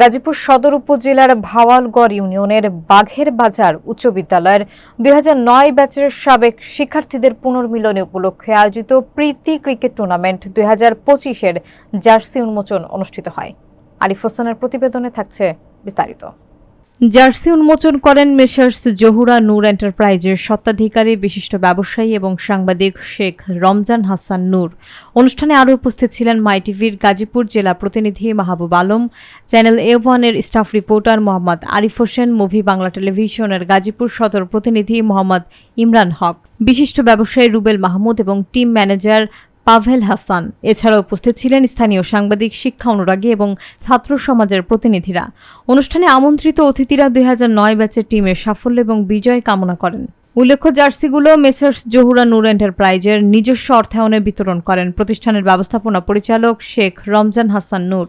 গাজীপুর সদর উপজেলার ভাওয়ালগড় ইউনিয়নের বাঘের বাজার উচ্চ বিদ্যালয়ের দুই ব্যাচের সাবেক শিক্ষার্থীদের পুনর্মিলনে উপলক্ষে আয়োজিত প্রীতি ক্রিকেট টুর্নামেন্ট দুই হাজার পঁচিশের জার্সি উন্মোচন অনুষ্ঠিত হয়। আরিফ হোসেনের প্রতিবেদনে থাকছে বিস্তারিত। জার্সি উন্মোচন করেন মেসার্স জহুরা নূর এন্টারপ্রাইজের স্বত্বাধিকারী, বিশিষ্ট ব্যবসায়ী এবং সাংবাদিক শেখ রমজান হাসান নূর। অনুষ্ঠানে আরও উপস্থিত ছিলেন মাই টিভির গাজীপুর জেলা প্রতিনিধি মাহবুব আলম, চ্যানেল এ ওয়ানের staff reporter Mohammad Arif Hossain, movie Bangla টেলিভিশনের গাজীপুর সদর প্রতিনিধি মোহাম্মদ ইমরান হক। বিশিষ্ট ব্যবসায়ী রুবেল মাহমুদ এবং টিম ম্যানেজার পাভেল হাসান। এছাড়া উপস্থিত ছিলেন স্থানীয় সাংবাদিক, শিক্ষা অনুরাগী এবং ছাত্র সমাজের প্রতিনিধিরা। অনুষ্ঠানে আমন্ত্রিত অতিথিরা দুই হাজার নয় ব্যাচের টিমের সাফল্য এবং বিজয় কামনা করেন। উল্লেখ্য, জার্সিগুলো মেসার্স জহুরা নূর এন্টারপ্রাইজের নিজস্ব অর্থায়নে বিতরণ করেন। প্রতিষ্ঠানের ব্যবস্থাপনা পরিচালক Sheikh Ramzan Hasan Noor.